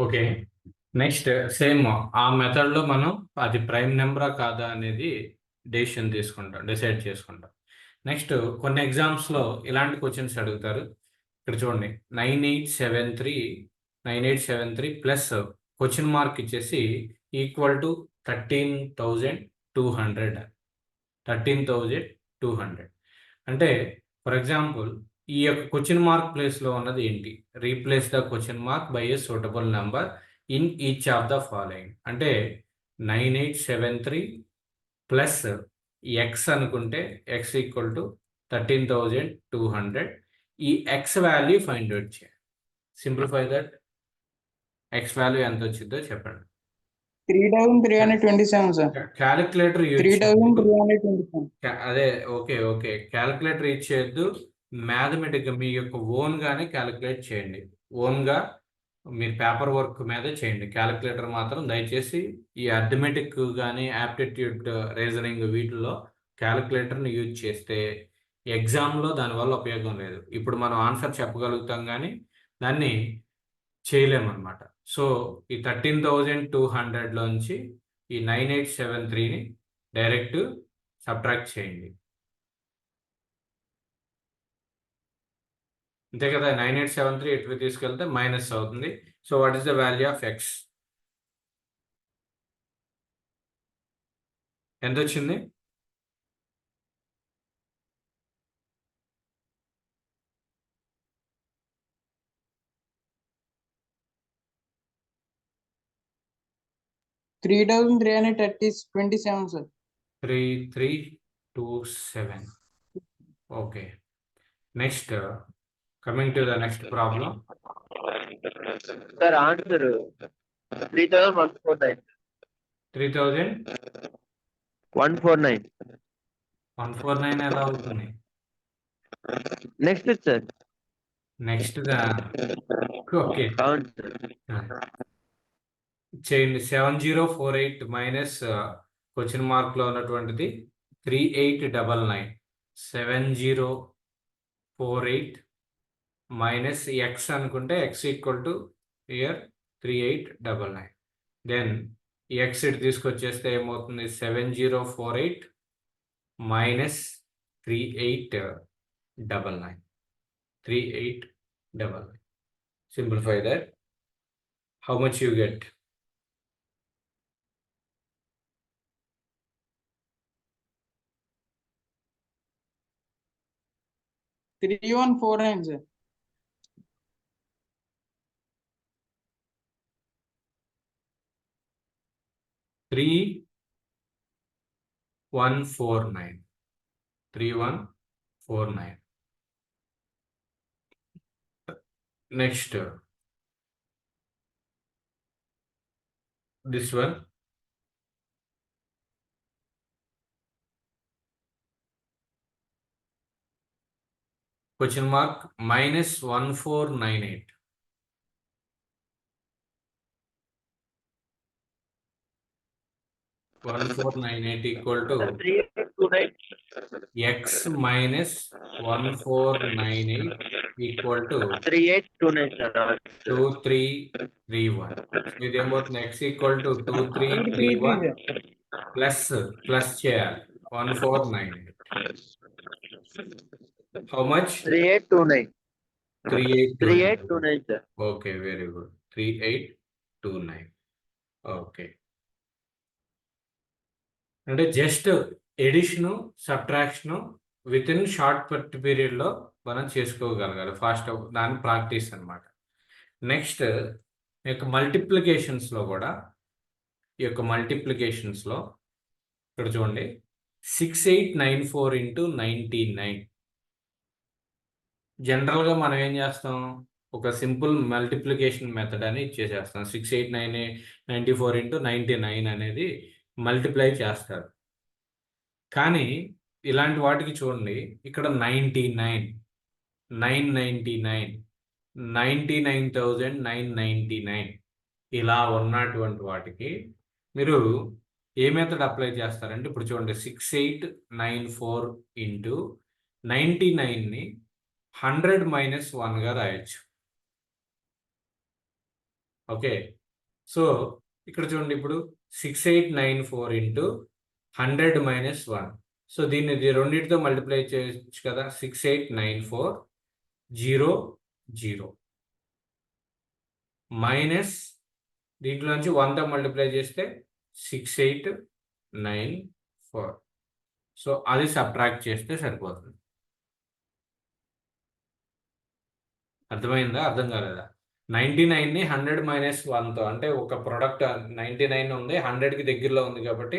Okay. Next same ఆ మెథడ్లో మనం అది ప్రైమ్ నెంబరా కాదా అనేది డెసిషన్ తీసుకుంటాం డిసైడ్ చేసుకుంటాం. నెక్స్ట్ కొన్ని ఎగ్జామ్స్లో ఇలాంటి క్వశ్చన్స్ అడుగుతారు. ఇక్కడ చూడండి nine eight seven three nine eight seven three plus question mark ఇచ్చేసి equal to thirteen thousand two hundred. Thirteen thousand two hundred. అంటే ఫర్ ఎగ్జాంపుల్ ఈ యొక్క క్వశ్చన్ మార్క్ ప్లేస్లో ఉన్నది ఏంటి? Replace the question mark by a suitable number in each of the following అంటే nine eight seven three plus X అనుకుంటే X equal to thirteen thousand two hundred ఈ X value find out చేయాలి simplify that X value ఎంత వచ్చిందో చెప్పండి. Three thousand three hundred twenty seven sir calculator three thousand three hundred twenty seven అదే okay okay calculator ఇచ్చేయద్దు మ్యాథమెటిక్గా మీ యొక్క ఓన్గానే క్యాలిక్యులేట్ చేయండి. ఓన్గా మీరు పేపర్ వర్క్ మీద చేయండి. క్యాలిక్యులేటర్ మాత్రం దయచేసి ఈ అర్థమెటిక్ కానీ యాప్టిట్యూడ్ రీజనింగ్ వీటిల్లో క్యాలిక్యులేటర్ని యూజ్ చేస్తే ఎగ్జామ్లో దానివల్ల ఉపయోగం లేదు. ఇప్పుడు మనం ఆన్సర్ చెప్పగలుగుతాం కానీ దాన్ని చేయలేమన్నమాట. సో ఈ థర్టీన్ థౌజండ్ టూ హండ్రెడ్లోంచి ఈ నైన్ ఎయిట్ సెవెన్ త్రీని డైరెక్ట్ సబ్ట్రాక్ట్ చేయండి. అంతే కదా నైన్ ఎయిట్ సెవెన్ త్రీ ఎటు తీసుకెళ్తే మైనస్ అవుతుంది. So what is the value of X ఎంత వచ్చింది? Three thousand three hundred thirty twenty seven sir three three two seven okay next coming to the next problem sir answer three thousand one four nine three thousand one four nine one four nine ఎలా అవుతుంది? Next sir next okay చేయండి seven zero four eight minus question మార్క్లో ఉన్నటువంటిది three eight double nine seven zero four eight minus X అనుకుంటే X equal to year three eight double nine then X ఇటు తీసుకొచ్చేస్తే ఏమవుతుంది? Seven zero four eight minus three eight double nine three eight double nine simplify that how much you get three one four nine sir three one four nine. Three one four nine. Next, this one. Question mark minus one four nine eight. 1498 equal to 3 x minus 1498 equal to 3829 2331. So they both x equal to 2331 plus plus chair 1498. How much? 3829. 3829. Okay, very good. 3829. Okay. అంటే just addition subtraction with in short part పీరియడ్లో మనం చేసుకోగలగాలి. Fast దాని practice అనమాట next ఈ యొక్క మల్టిప్లికేషన్స్లో కూడా ఈ యొక్క మల్టిప్లికేషన్స్లో ఇక్కడ చూడండి. Six eight nine four into ninety nine జనరల్గా మనం ఏం చేస్తాం? ఒక సింపుల్ మల్టిప్లికేషన్ మెథడ్ అని ఇచ్చేసేస్తాం. Six eight nine ninety four into ninety nine అనేది మల్టిప్లై చేస్తారు. కానీ ఇలాంటి వాటికి చూడండి. ఇక్కడ ninety nine nine ninety nine ninety nine thousand nine ninety nine ఇలా ఉన్నటువంటి వాటికి మీరు ఏ మెథడ్ అప్లై చేస్తారంటే ఇప్పుడు చూడండి. Six eight nine four into ninety నైన్ని hundred minus వన్గా రాయొచ్చు. ఓకే? సో ఇక్కడ చూడండి ఇప్పుడు six eight nine four into hundred minus one so దీన్ని రెండింటితో మల్టిప్లై చేయొచ్చు కదా. Six eight nine four zero zero minus దీంట్లో నుంచి వన్తో మల్టిప్లై చేస్తే six eight nine four so అది సబ్ట్రాక్ట్ చేస్తే సరిపోతుంది. అర్థమైందా? అర్థం కాలేదా? నైంటీ నైన్ని హండ్రెడ్ మైనస్ వన్తో అంటే ఒక ప్రోడక్ట్ నైంటీ నైన్ ఉంది హండ్రెడ్కి దగ్గరలో ఉంది కాబట్టి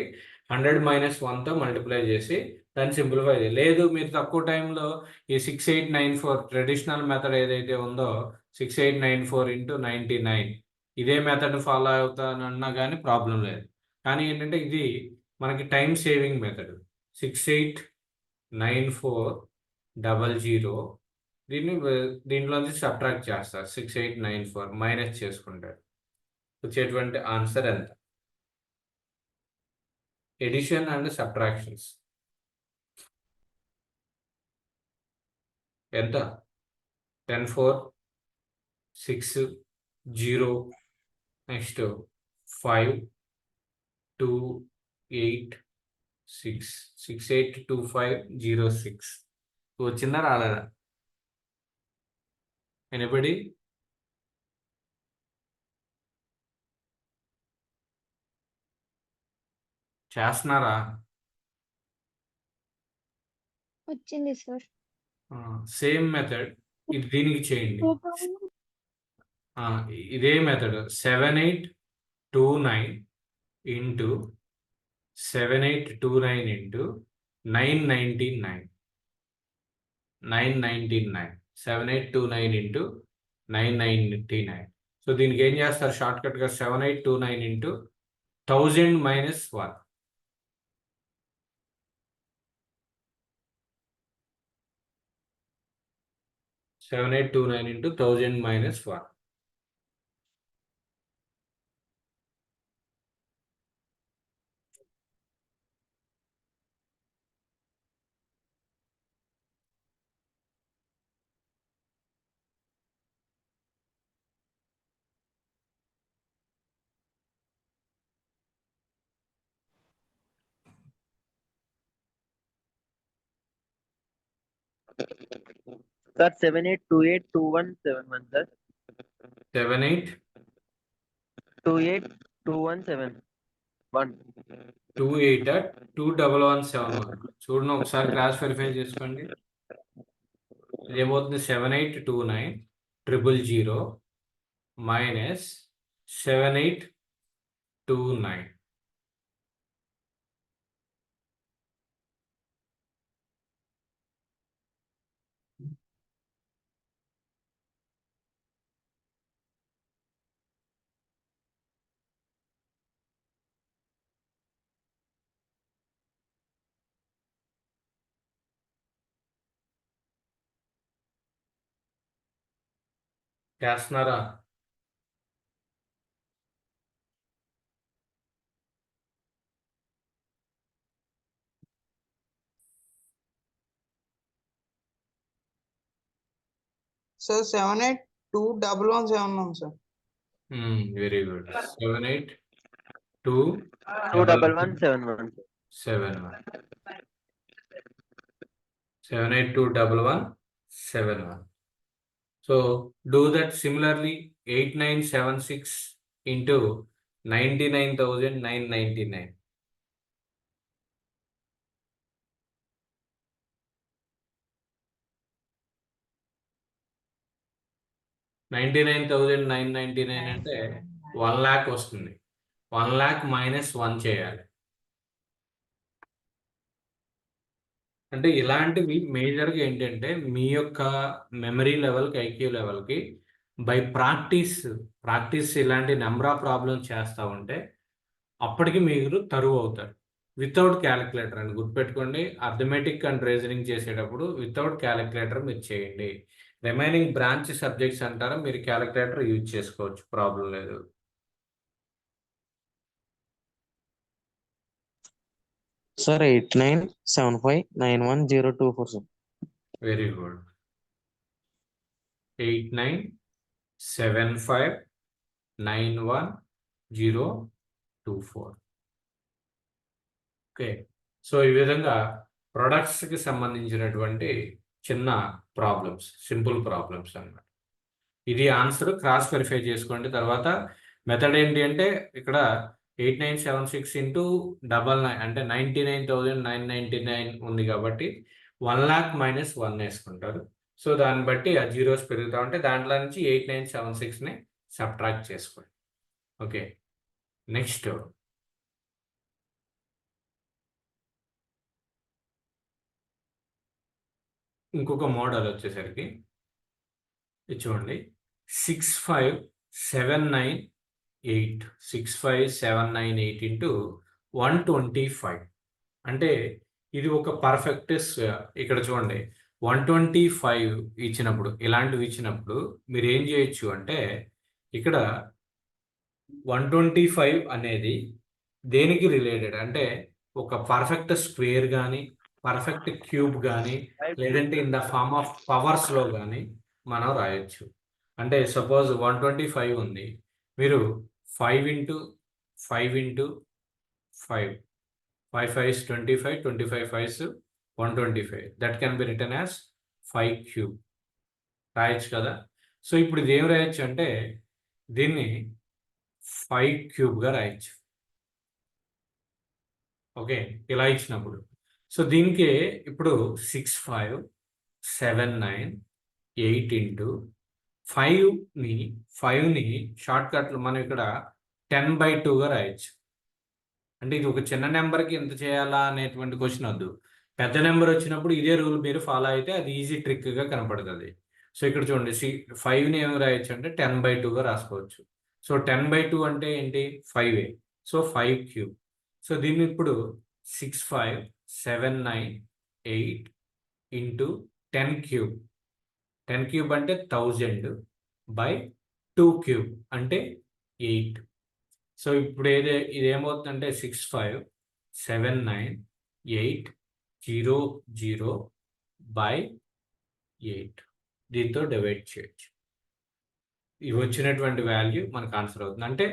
హండ్రెడ్ మైనస్ వన్తో మల్టిప్లై చేసి దాన్ని సింప్లిఫై చేయాలి లేదు మీరు తక్కువ టైంలో ఈ six eight nine four traditional method ఏదైతే ఉందో six eight nine four into ninety nine ఇదే మెథడ్ ఫాలో అవుతానన్నా కానీ ప్రాబ్లం లేదు. కానీ ఏంటంటే ఇది మనకి time saving method six eight nine four double zero దీన్ని దీంట్లో దీంట్లోంచి సబ్ట్రాక్ట్ చేస్తారు six eight nine four minus చేసుకుంటారు వచ్చేటువంటి ఆన్సర్ ఎంత? ఎడిషన్ అండ్ సబ్ట్రాక్షన్స్ ఎంత? Ten four six zero next five two eight six six eight two five zero six వచ్చిందా రాలేదా? ఎనిబడి చేస్తున్నారా? వచ్చింది సార్. Same method. ఇది దీనికి చేయండి. ఇదే method. Seven eight two nine into seven eight two nine into nine nineteen nine. Nine nineteen nine. Seven eight two nine into nine ninety nine so దీనికి ఏం చేస్తారు? షార్ట్ కట్గా seven eight two nine into thousand minus one seven eight two nine into thousand minus one sir seven eight two eight two one seven one sir seven eight two eight two one seven one two eight two double one seven one చూడండి ఒకసారి class verify చేసుకోండి. ఏమవుతుంది? Seven eight two nine triple zero minus seven eight two nine చేస్తున్నారా sir seven eight two double one seven one sir very good seven eight two two double one seven one seven one seven eight two double one seven one so do that similarly eight nine seven six into ninety nine thousand nine ninety nine ninety nine thousand nine ninety nine అంటే one lakh వస్తుంది. One lakh minus one చేయాలి. అంటే ఇలాంటివి మేజర్గా ఏంటంటే మీ యొక్క memory లెవెల్కి IQ లెవెల్కి బై ప్రాక్టీస్ ప్రాక్టీస్ ఇలాంటి నెంబర్ ఆఫ్ ప్రాబ్లమ్స్ చేస్తూ ఉంటే అప్పటికి మీరు తరువు అవుతారు. వితౌట్ క్యాలిక్యులేటర్ అని గుర్తుపెట్టుకోండి. అథమెటిక్ అండ్ రీజనింగ్ చేసేటప్పుడు వితౌట్ క్యాలిక్యులేటర్ మీరు చేయండి. రిమైనింగ్ బ్రాంచ్ సబ్జెక్ట్స్ అంటారా మీరు క్యాలిక్యులేటర్ యూజ్ చేసుకోవచ్చు. ప్రాబ్లం లేదు. Sir eight nine seven five nine one zero two four sir very good eight nine seven five nine one zero two four. Okay so ఈ విధంగా ప్రొడక్ట్స్కి సంబంధించినటువంటి చిన్న ప్రాబ్లమ్స్ సింపుల్ ప్రాబ్లమ్స్ అన్నమాట. ఇది ఆన్సర్ క్రాస్ వెరిఫై చేసుకోండి. తర్వాత మెథడ్ ఏంటి అంటే ఇక్కడ eight nine seven six into double nine అంటే ninety nine thousand nine ninety nine ఉంది కాబట్టి వన్ ల్యాక్ మైనస్ వన్ వేసుకుంటారు. సో దాన్ని బట్టి ఆ జీరోస్ పెరుగుతూ ఉంటే దాంట్లో నుంచి ఎయిట్ నైన్ సెవెన్ సిక్స్ని సబ్ట్రాక్ట్ చేసుకోండి. ఓకే. నెక్స్ట్. ఇంకొక మోడల్ వచ్చేసరికి. చూడండి. Six five seven nine eight six five seven nine eight into one twenty five. అంటే ఇది ఒక పర్ఫెక్ట్ ఇక్కడ చూడండి. వన్ ట్వంటీ ఫైవ్ ఇచ్చినప్పుడు ఇలాంటివి ఇచ్చినప్పుడు మీరు ఏం చేయొచ్చు అంటే ఇక్కడ వన్ ట్వంటీ ఫైవ్ అనేది దేనికి రిలేటెడ్? అంటే ఒక పర్ఫెక్ట్ స్క్వేర్ కానీ పర్ఫెక్ట్ క్యూబ్ కానీ లేదంటే ఇన్ ద ఫార్మ్ ఆఫ్ పవర్స్లో కానీ మనం రాయొచ్చు. అంటే సపోజ్ వన్ ట్వంటీ ఫైవ్ ఉంది. మీరు five into five into five five fives twenty five twenty five fives one twenty five that can be written as five cube రాయొచ్చు కదా? సో ఇప్పుడు ఇది ఏం రాయొచ్చు అంటే దీన్ని ఫైవ్ క్యూబ్గా రాయొచ్చు. ఓకే? ఇలా ఇచ్చినప్పుడు. సో దీనికి ఇప్పుడు six five seven nine eight into ఫైవ్ని ఫైవ్ని షార్ట్ కట్లు మనం ఇక్కడ టెన్ బై టూగా రాయొచ్చు. అంటే ఇది ఒక చిన్న నెంబర్కి ఎంత చేయాలా అనేటువంటి క్వశ్చన్ వద్దు. పెద్ద నెంబర్ వచ్చినప్పుడు ఇదే రూల్ మీరు ఫాలో అయితే అది ఈజీ ట్రిక్గా కనపడుతుంది. సో ఇక్కడ చూడండి సి ఫైవ్ని ఏమి రాయొచ్చు అంటే టెన్ బై టూగా రాసుకోవచ్చు. సో టెన్ బై టూ అంటే ఏంటి? Five A. So five cube so దీన్ని ఇప్పుడు six five seven nine eight into ten cube ten cube అంటే థౌజండ్ బై టూ క్యూబ్ అంటే ఎయిట్. సో ఇప్పుడు ఏదే ఇది ఏమవుతుందంటే six five seven nine eight zero zero by eight. దీంతో divide చేయొచ్చు. ఇవి వచ్చినటువంటి వాల్యూ మనకు ఆన్సర్ అవుతుంది. అంటే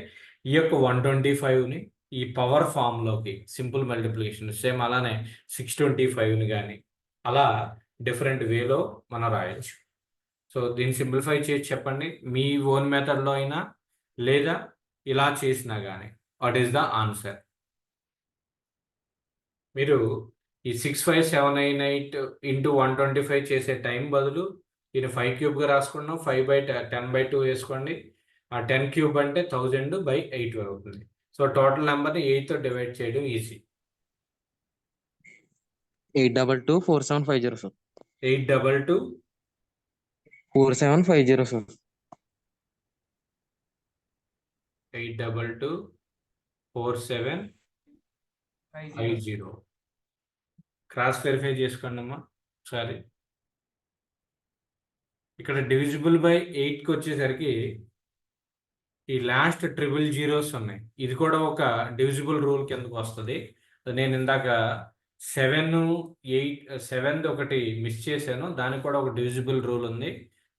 ఈ యొక్క వన్ ట్వంటీ ఫైవ్ని ఈ పవర్ ఫామ్లోకి సింపుల్ మల్టిప్లికేషన్ సేమ్ అలానే సిక్స్ ట్వంటీ ఫైవ్ని కానీ అలా డిఫరెంట్ వేలో మనం రాయొచ్చు. సో దీన్ని సింప్లిఫై చేసి చెప్పండి. మీ ఓన్ మెథడ్లో అయినా లేదా ఇలా చేసినా కానీ వాట్ ఈస్ ద ఆన్సర్? మీరు ఈ six five seven nine eight into one twenty five చేసే టైం బదులు దీన్ని ఫైవ్ క్యూబ్గా రాసుకున్నాం five by ten by two వేసుకోండి. ఆ టెన్ క్యూబ్ అంటే థౌజండ్ బై ఎయిట్ అవుతుంది సో టోటల్ నెంబర్ని ఎయిట్తో డివైడ్ చేయడం easy. Eight double two four seven five zero sir eight double two four seven five zero sir eight double two four seven five zero. Cross verify చేసుకోండి అమ్మా ఒకసారి. ఇక్కడ divisible by ఎయిట్కి వచ్చేసరికి ఈ లాస్ట్ ట్రిపుల్ జీరోస్ ఉన్నాయి. ఇది కూడా ఒక డివిజిబుల్ రూల్ కిందకు వస్తుంది. నేను ఇందాక సెవెన్ ఎయిట్ సెవెన్ ఒకటి మిస్ చేశాను. దానికి కూడా ఒక డివిజిబుల్ రూల్ ఉంది.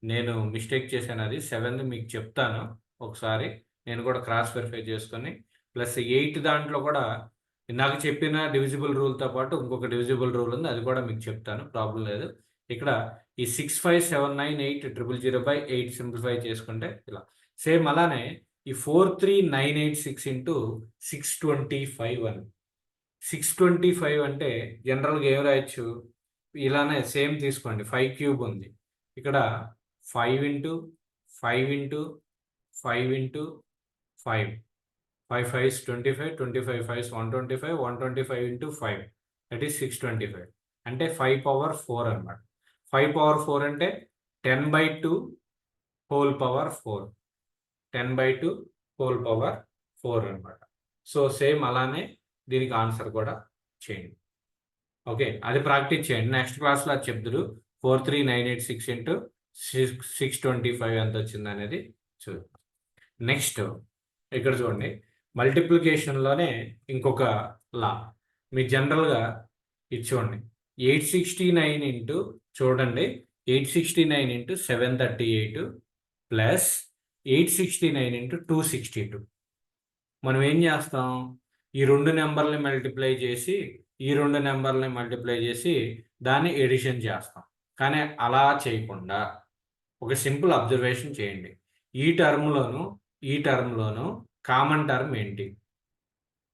నేను మిస్టేక్ చేశాను అది. సెవెన్ మీకు చెప్తాను ఒకసారి. నేను కూడా క్రాస్ వెరిఫై చేసుకొని. ప్లస్ ఎయిట్ దాంట్లో కూడా ఇందాక చెప్పిన డివిజిబుల్ రూల్తో పాటు ఇంకొక డివిజిబుల్ రూల్ ఉంది. అది కూడా మీకు చెప్తాను. ప్రాబ్లం లేదు. ఇక్కడ ఈ six five seven nine eight triple zero by eight simplify చేసుకుంటే ఇలా. సేమ్ అలానే ఈ four three nine eight six into six twenty five అని సిక్స్ ట్వంటీ ఫైవ్ అంటే జనరల్గా ఏం రాయొచ్చు? ఇలానే సేమ్ తీసుకోండి. ఫైవ్ క్యూబ్ ఉంది. ఇక్కడ five into five into five into five. Five fives twenty five twenty five fives one twenty five one twenty five into five. That is six twenty five అంటే five power four అనమాట five power four అంటే ten by two whole power four. Ten by two whole power four అనమాట so same అలానే దీనికి answer కూడా చేయండి. Okay అది practice చేయండి. నెక్స్ట్ క్లాస్లో అది చెప్తురు four three nine eight six into six six twenty five ఎంత వచ్చింది అనేది చూ నెక్స్ట్ ఇక్కడ చూడండి. మల్టిప్లికేషన్లోనే ఇంకొక లా మీ జనరల్గా ఇది చూడండి. ఎయిట్ సిక్స్టీ నైన్ ఇంటూ చూడండి. Eight sixty nine into seven thirty eight plus eight sixty nine into two sixty two మనం ఏం చేస్తాం? ఈ రెండు నెంబర్ని మల్టిప్లై చేసి ఈ రెండు నెంబర్ని మల్టిప్లై చేసి దాన్ని ఎడిషన్ చేస్తాం. కానీ అలా చేయకుండా ఒక సింపుల్ అబ్జర్వేషన్ చేయండి. ఈ టర్మ్లోను ఈ టర్మ్లోను కామన్ టర్మ్ ఏంటి?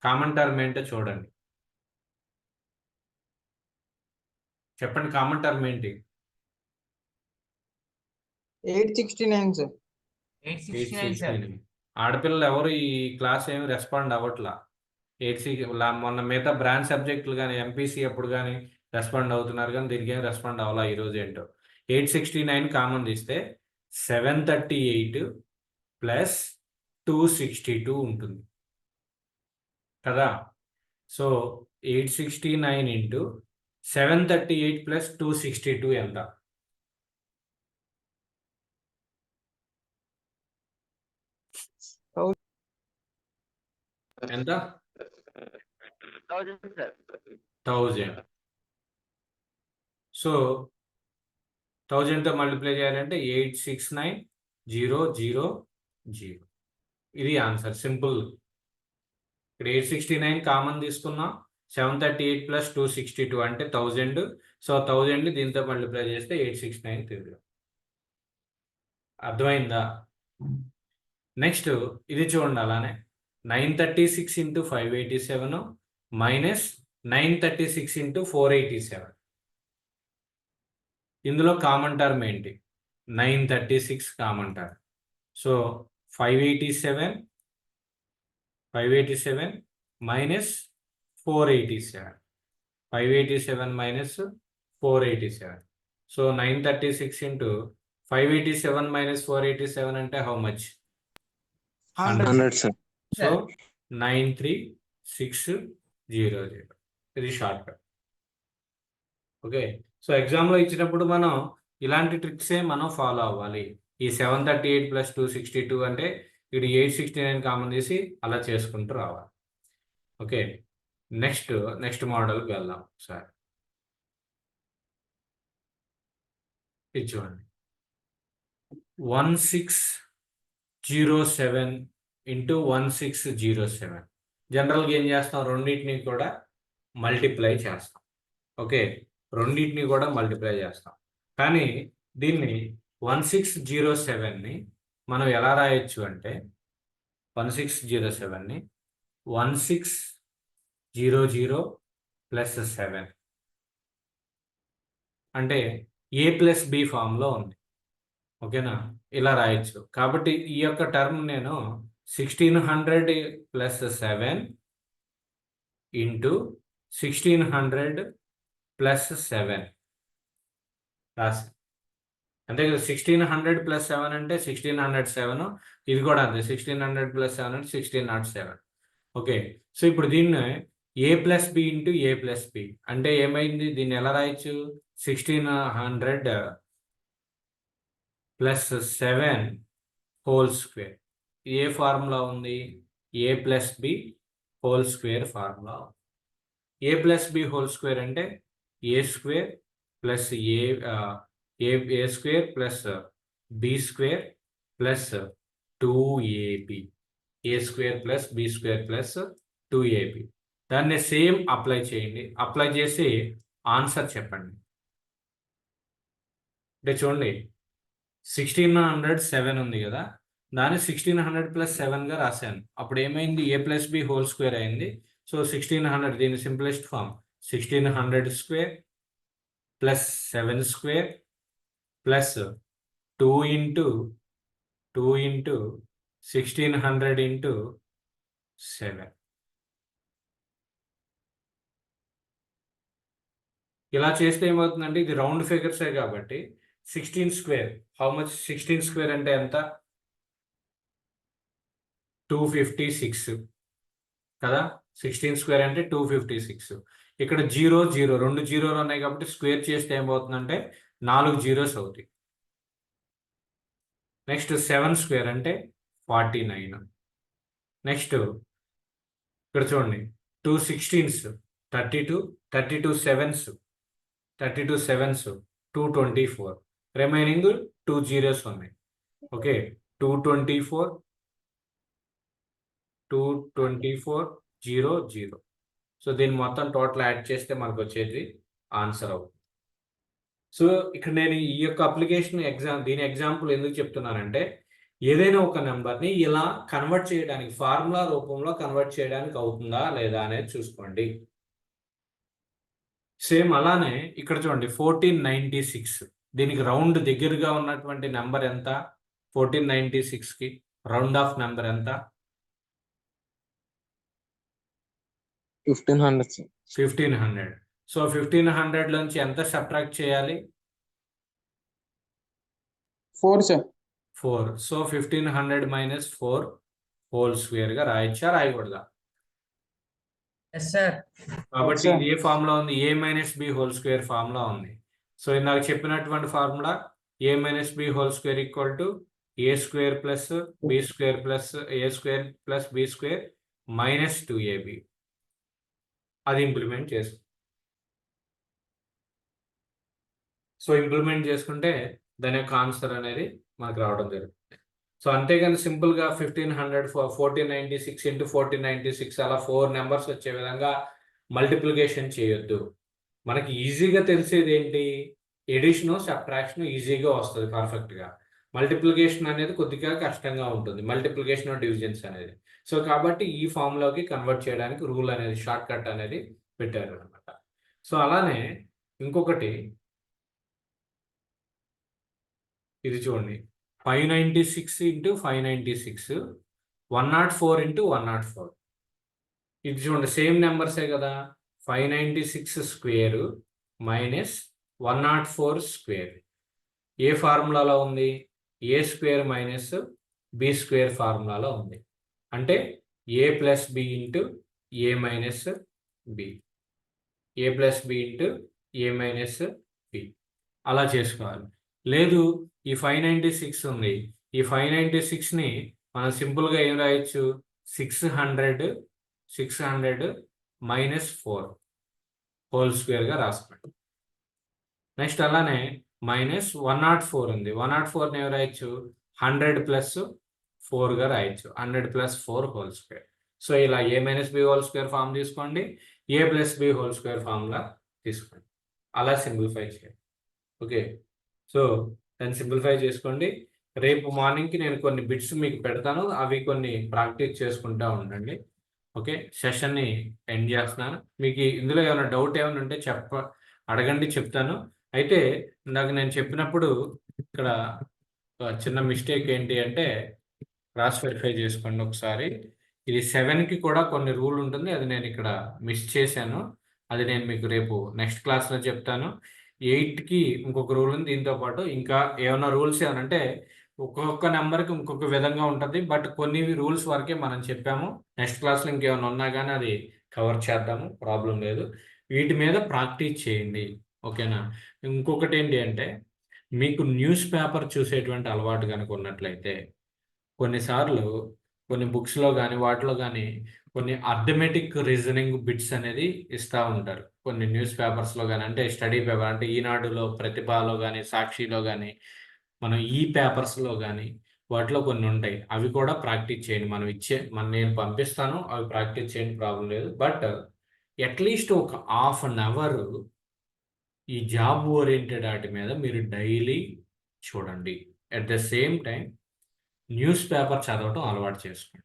కామన్ టర్మ్ ఏంటో చూడండి. చెప్పండి కామన్ టర్మ్ ఏంటి? Eight sixty nine sir. ఆడపిల్లలు ఎవరు ఈ క్లాస్ ఏమి రెస్పాండ్ అవ్వట్లా? ఎయిట్ సి మొన్న మిగతా బ్రాంచ్ సబ్జెక్టులు కానీ ఎంపీసీ అప్పుడు కానీ రెస్పాండ్ అవుతున్నారు కానీ దీనికి ఏం రెస్పాండ్ అవ్వాలా ఈరోజు ఏంటో? ఎయిట్ సిక్స్టీ నైన్ కామన్ తీస్తే seven thirty eight plus two sixty two ఉంటుంది. కదా? So eight sixty nine into seven thirty eight plus two sixty two ఎంత? ఎంత? థౌజండ్ సో థౌజండ్తో మల్టిప్లై చేయాలంటే eight six nine zero zero zero. ఇది answer simple. ఇక్కడ eight sixty nine common తీసుకున్నాం. Seven thirty eight plus two sixty two అంటే thousand. So thousand దీంతో multiply చేస్తే ఎయిట్ సిక్స్ నైన్ తిరిగి. అర్థమైందా? నెక్స్ట్ ఇది చూడండి అలానే nine thirty six into five eighty seven minus nine thirty six into four eighty seven. ఇందులో కామన్ టర్మ్ ఏంటి? Nine thirty six common term so five eighty seven five eighty seven minus four eighty seven five eighty seven minus four eighty seven so nine thirty six into five eighty seven minus four eighty seven అంటే how much hundred so nine three six zero zero ఇది short cut okay so ఎగ్జామ్లో ఇచ్చినప్పుడు మనం ఇలాంటి ట్రిక్సే మనం follow అవ్వాలి. ఈ seven thirty eight plus two sixty two అంటే ఇటు ఎయిట్ సిక్స్టీ నైన్ కామన్ చేసి అలా చేసుకుంటూ రావాలి. ఓకే నెక్స్ట్ నెక్స్ట్ మోడల్కి వెళ్దాం సార్. ఇది చూడండి. One six zero seven into one six zero seven జనరల్గా ఏం చేస్తాం? రెండింటిని కూడా మల్టిప్లై చేస్తాం. ఓకే రెండింటిని కూడా మల్టిప్లై చేస్తాం. కానీ దీన్ని వన్ సిక్స్ జీరో సెవెన్ని మనం ఎలా రాయొచ్చు అంటే one six zero సెవెన్ని one six zero zero plus seven అంటే ఏ ప్లస్ బి ఫామ్లో ఉంది. ఓకేనా? ఇలా రాయొచ్చు. కాబట్టి ఈ యొక్క టర్మ్ నేను sixteen hundred plus seven into sixteen hundred plus seven రాసి అంతే కదా సిక్స్టీన్ హండ్రెడ్ ప్లస్ సెవెన్ అంటే సిక్స్టీన్ హండ్రెడ్ సెవెన్ ఇది కూడా అంతే సిక్స్టీన్ హండ్రెడ్ ప్లస్ సెవెన్ అంటే sixteen not seven okay so ఇప్పుడు దీన్ని A plus B into A plus B అంటే ఏమైంది? దీన్ని ఎలా రాయొచ్చు? Sixteen hundred plus seven whole square ఏ ఫార్ములా ఉంది? A plus B whole square formula A plus B whole square అంటే A square plus A A A square plus B square plus two A B. A square plus B square plus two A B. దాన్ని same apply చేయండి. Apply చేసి answer చెప్పండి. అంటే చూడండి sixteen hundred seven ఉంది కదా. దాన్ని సిక్స్టీన్ హండ్రెడ్ ప్లస్ సెవెన్గా రాశాను. అప్పుడు ఏమైంది? A plus B whole square అయింది. సో సిక్స్టీన్ హండ్రెడ్ దీని simplest form. Sixteen hundred square plus seven square plus two into two into sixteen hundred into seven ఇలా చేస్తే ఏమవుతుందంటే ఇది రౌండ్ ఫిగర్సే కాబట్టి sixteen square how much sixteen square అంటే ఎంత? టూ ఫిఫ్టీ సిక్స్ కదా? సిక్స్టీన్ స్క్వేర్ అంటే టూ ఫిఫ్టీ సిక్స్ ఇక్కడ జీరో జీరో. రెండు జీరోలు ఉన్నాయి కాబట్టి స్క్వేర్ చేస్తే ఏమవుతుందంటే నాలుగు జీరోస్ అవుతాయి. నెక్స్ట్ సెవెన్ స్క్వేర్ అంటే ఫార్టీ నైన్. నెక్స్ట్ ఇక్కడ చూడండి. Two sixteens thirty two thirty two sevens thirty two sevens two twenty four. Remaining two zeros ఉన్నాయి. Okay two twenty four two twenty four zero zero so దీన్ని మొత్తం total add చేస్తే మనకు వచ్చేది answer అవుతుంది. So ఇక్కడ నేను ఈ యొక్క అప్లికేషన్ ఎగ్జామ్ దీని ఎగ్జాంపుల్ ఎందుకు చెప్తున్నానంటే ఏదైనా ఒక నెంబర్ని ఇలా కన్వర్ట్ చేయడానికి ఫార్ములా రూపంలో కన్వర్ట్ చేయడానికి అవుతుందా లేదా అనేది చూసుకోండి. సేమ్ అలానే ఇక్కడ చూడండి ఫోర్టీన్ నైంటీ సిక్స్. దీనికి రౌండ్ దగ్గరగా ఉన్నటువంటి నెంబర్ ఎంత? ఫోర్టీన్ నైంటీ సిక్స్కి రౌండ్ ఆఫ్ నెంబర్ ఎంత? Fifteen hundred sir. Fifteen hundred. So fifteen hundred నుంచి ఎంత సబ్ట్రాక్ట్ చేయాలి? Four sir. Four. So fifteen hundred minus four whole స్క్వేర్గా రాయొచ్చా రాయకూడదా? కాబట్టి ఏ ఫార్ములా ఉంది? A minus B whole square formula ఉంది? సో ఇందాక చెప్పినటువంటి formula A minus B whole square equal to A square plus B square plus A square plus B square minus two A B అది implement చేసు. So implement చేసుకుంటే దాని యొక్క answer అనేది మనకు రావడం జరుగుతుంది. సో అంతేగాని సింపుల్గా fifteen hundred fourteen ninety six into fourteen ninety six అలా ఫోర్ నెంబర్స్ వచ్చే విధంగా మల్టిప్లికేషన్ చేయొద్దు. మనకి ఈజీగా తెలిసేది ఏంటి? ఎడిషను సబ్ట్రాక్షన్ ఈజీగా వస్తుంది పర్ఫెక్ట్గా మల్టిప్లికేషన్ అనేది కొద్దిగా కష్టంగా ఉంటుంది. మల్టిప్లికేషన్ డివిజన్స్ అనేది. సో కాబట్టి ఈ ఫామ్లోకి కన్వర్ట్ చేయడానికి రూల్ అనేది షార్ట్ కట్ అనేది పెట్టారు అనమాట సో అలానే ఇంకొకటి ఇది చూడండి. Five ninety six into five ninety six one not four into one not four ఇది చూడండి సేమ్ నెంబర్సే కదా? Five ninety six square minus one not four square ఏ ఫార్ములాలో ఉంది? A square minus B square ఫార్ములాలో ఉంది. అంటే A plus B into A minus B A plus B into A minus B అలా చేసుకోవాలి. లేదు ఈ ఫైవ్ నైంటీ సిక్స్ ఉంది. ఈ ఫైవ్ నైంటీ సిక్స్ని మనం సింపుల్గా ఏం రాయొచ్చు? Six hundred six hundred minus four whole స్క్వేర్గా రాసుకోండి. నెక్స్ట్ అలానే మైనస్ వన్ నాట్ ఫోర్ ఉంది. వన్ నాట్ ఫోర్ని ఏం రాయొచ్చు? హండ్రెడ్ ప్లస్ ఫోర్గా రాయొచ్చు. Hundred plus four whole square. So ఇలా A minus B whole square form తీసుకోండి A plus B whole square ఫామ్లా తీసుకోండి. అలా సింప్లిఫై చేయండి. ఓకే? సో దాన్ని సింప్లిఫై చేసుకోండి. రేపు మార్నింగ్కి నేను కొన్ని బిట్స్ మీకు పెడతాను. అవి కొన్ని ప్రాక్టీస్ చేసుకుంటా ఉండండి. ఓకే? సెషన్ని ఎండ్ చేస్తున్నాను. మీకు ఇందులో ఏమైనా డౌట్ ఏమైనా ఉంటే చెప్ప అడగండి చెప్తాను. అయితే ఇందాక నేను చెప్పినప్పుడు ఇక్కడ చిన్న మిస్టేక్ ఏంటి అంటే క్రాస్ వెరిఫై చేసుకోండి ఒకసారి. ఇది సెవెన్కి కూడా కొన్ని రూల్ ఉంటుంది. అది నేను ఇక్కడ మిస్ చేశాను. అది నేను మీకు రేపు నెక్స్ట్ క్లాస్లో చెప్తాను. ఎయిట్కి ఇంకొక రూల్ ఉంది. దీంతో పాటు ఇంకా ఏమైనా రూల్స్ ఏమనంటే ఒక్కొక్క నెంబర్కి ఇంకొక విధంగా ఉంటుంది. బట్ కొన్ని రూల్స్ వరకే మనం చెప్పాము. నెక్స్ట్ క్లాస్లో ఇంకేమైనా ఉన్నా కానీ అది కవర్ చేద్దాము. ప్రాబ్లం లేదు. వీటి మీద ప్రాక్టీస్ చేయండి. ఓకేనా ఇంకొకటి ఏంటి అంటే మీకు న్యూస్ పేపర్ చూసేటువంటి అలవాటు కనుక ఉన్నట్లయితే కొన్నిసార్లు కొన్ని బుక్స్లో కానీ వాటిలో కానీ కొన్ని అర్థమెటిక్ రీజనింగ్ బిట్స్ అనేది ఇస్తూ ఉంటారు. కొన్ని న్యూస్ పేపర్స్లో కానీ అంటే స్టడీ పేపర్ అంటే ఈనాడులో ప్రతిభలో కానీ సాక్షిలో కానీ మనం ఈ పేపర్స్లో కానీ వాటిలో కొన్ని ఉంటాయి. అవి కూడా ప్రాక్టీస్ చేయండి. మనం ఇచ్చే మన నేను పంపిస్తాను అవి ప్రాక్టీస్ చేయండి ప్రాబ్లం లేదు. బట్ అట్లీస్ట్ ఒక హాఫ్ అన్ అవర్ ఈ జాబ్ ఓరియంటెడ్ వాటి మీద మీరు డైలీ చూడండి. At the same time news paper చదవటం అలవాటు చేసుకోండి.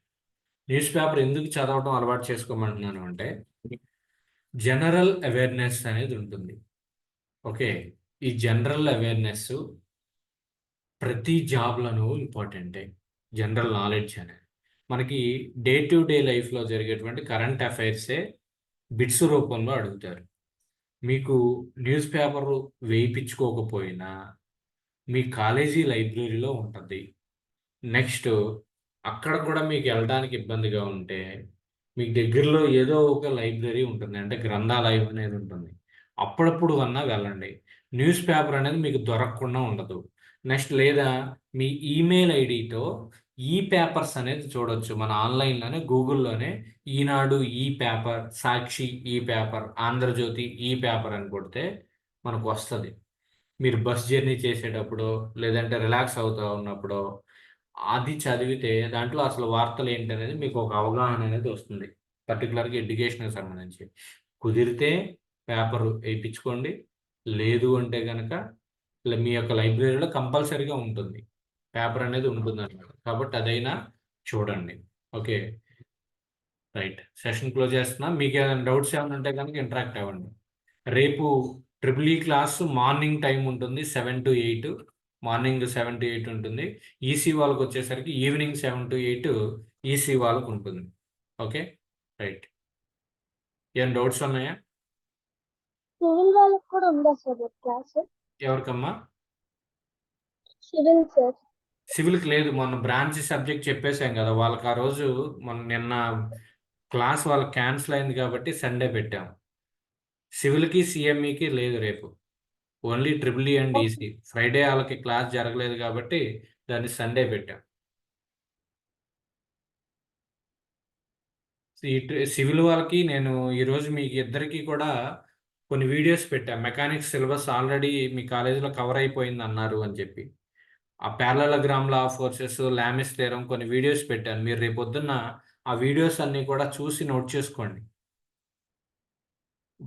న్యూస్ పేపర్ ఎందుకు చదవటం అలవాటు చేసుకోమంటున్నాను అంటే జనరల్ అవేర్నెస్ అనేది ఉంటుంది. ఓకే ఈ జనరల్ అవేర్నెస్ ప్రతి జాబ్లను ఇంపార్టెంటే జనరల్ నాలెడ్జ్ అనేది. మనకి డే టు డే లైఫ్లో జరిగేటువంటి కరెంట్ అఫైర్సే బిట్స్ రూపంలో అడుగుతారు. మీకు న్యూస్ పేపర్ వేయించుకోకపోయినా మీ కాలేజీ లైబ్రరీలో ఉంటుంది. నెక్స్ట్ అక్కడ కూడా మీకు వెళ్ళడానికి ఇబ్బందిగా ఉంటే మీకు దగ్గరలో ఏదో ఒక లైబ్రరీ ఉంటుంది. అంటే గ్రంథాలయం అనేది ఉంటుంది. అప్పుడప్పుడు అన్నా వెళ్ళండి. న్యూస్ పేపర్ అనేది మీకు దొరకకుండా ఉండదు. నెక్స్ట్ లేదా మీ ఈమెయిల్ ఐడితో ఈ పేపర్స్ అనేది చూడొచ్చు. మన ఆన్లైన్లోనే గూగుల్లోనే ఈనాడు ఈ పేపర్ సాక్షి ఈ పేపర్ ఆంధ్రజ్యోతి ఈ పేపర్ అని కొడితే మనకు వస్తుంది. మీరు బస్ జర్నీ చేసేటప్పుడు లేదంటే రిలాక్స్ అవుతూ ఉన్నప్పుడు అది చదివితే దాంట్లో అసలు వార్తలు ఏంటి అనేది మీకు ఒక అవగాహన అనేది వస్తుంది. పర్టికులర్గా ఎడ్యుకేషన్కి సంబంధించి. కుదిరితే పేపర్ వేయించుకోండి. లేదు అంటే కనుక మీ యొక్క లైబ్రరీలో కంపల్సరీగా ఉంటుంది. పేపర్ అనేది ఉంటుంది అన్నమాట కాబట్టి అదైనా చూడండి. ఓకే. రైట్. సెషన్ క్లోజ్ చేస్తున్నా. మీకు ఏదైనా డౌట్స్ ఏమైనా ఉంటే కనుక ఇంటరాక్ట్ అవ్వండి. రేపు triple E class morning time ఉంటుంది. Seven to eight. Morning seven to eight ఉంటుంది. ఈసీ వాళ్ళకి వచ్చేసరికి evening seven to eight EC వాళ్ళకు ఉంటుంది. ఓకే? రైట్. ఏం డౌట్స్ ఉన్నాయా? సివిల్ వాళ్ళకి కూడా ఉందా సార్ క్లాస్? ఎవరికమ్మా? Civil sir. సివిల్కి లేదు. మొన్న బ్రాంచ్ సబ్జెక్ట్ చెప్పేశాం కదా. వాళ్ళకి ఆ రోజు మొన్న నిన్న క్లాస్ వాళ్ళకి క్యాన్సిల్ అయింది కాబట్టి సండే పెట్టాం. సివిల్కి సిఎంఈకి లేదు రేపు. Only triple E and EC Friday వాళ్ళకి క్లాస్ జరగలేదు కాబట్టి దాన్ని సండే పెట్టాం. సివిల్ వాళ్ళకి నేను ఈరోజు మీకు ఇద్దరికి కూడా కొన్ని వీడియోస్ పెట్టాను మెకానిక్స్ సిలబస్ ఆల్రెడీ మీ కాలేజీలో కవర్ అయిపోయింది అన్నారు అని చెప్పి. ఆ parallelogram law forces Lami's theorem కొన్ని వీడియోస్ పెట్టాను. మీరు రేపు పొద్దున్న ఆ వీడియోస్ అన్ని కూడా చూసి నోట్ చేసుకోండి.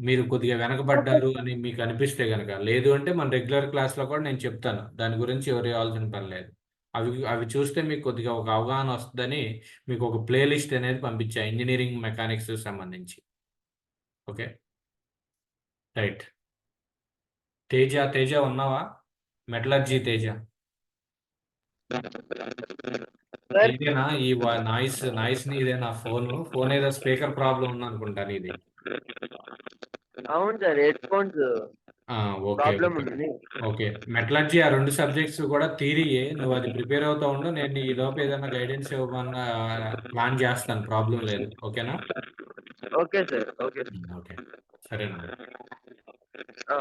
మీరు కొద్దిగా వెనకబడ్డారు అని మీకు అనిపిస్తే కనుక లేదు అంటే మన రెగ్యులర్ క్లాస్లో కూడా నేను చెప్తాను. దాని గురించి ఎవరు ఇవ్వాల్సిన పని లేదు. అవి అవి చూస్తే మీకు కొద్దిగా ఒక అవగాహన వస్తుందని మీకు ఒక ప్లేలిస్ట్ అనేది పంపించా ఇంజనీరింగ్ మెకానిక్స్ సంబంధించి. ఓకే? రైట్. తేజ తేజ ఉన్నావా? మెటలర్జీ తేజ. ఇదేనా? ఈ నాయిస్ నాయిస్ని ఇదేనా ఫోన్? ఫోన్ ఏదో స్పీకర్ ప్రాబ్లం ఉంది అనుకుంటాను ఇది అవును సార్ హెడ్ ఫోన్స్ ఆ, ఓకే ప్రాబ్లం ఉంది ఓకే మెటలర్జీ ఆ రెండు సబ్జెక్ట్స్ కూడా థియరీయే నువ్వు అది ప్రిపేర్ అవుతా ఉండు నేను ఈ లోపు ఏదైనా గైడెన్స్ ఇవ్వమన్నా ప్లాన్ చేస్తాను ప్రాబ్లం లేదు ఓకేనా? Okay sir okay okay. సరేనండి. ఆ.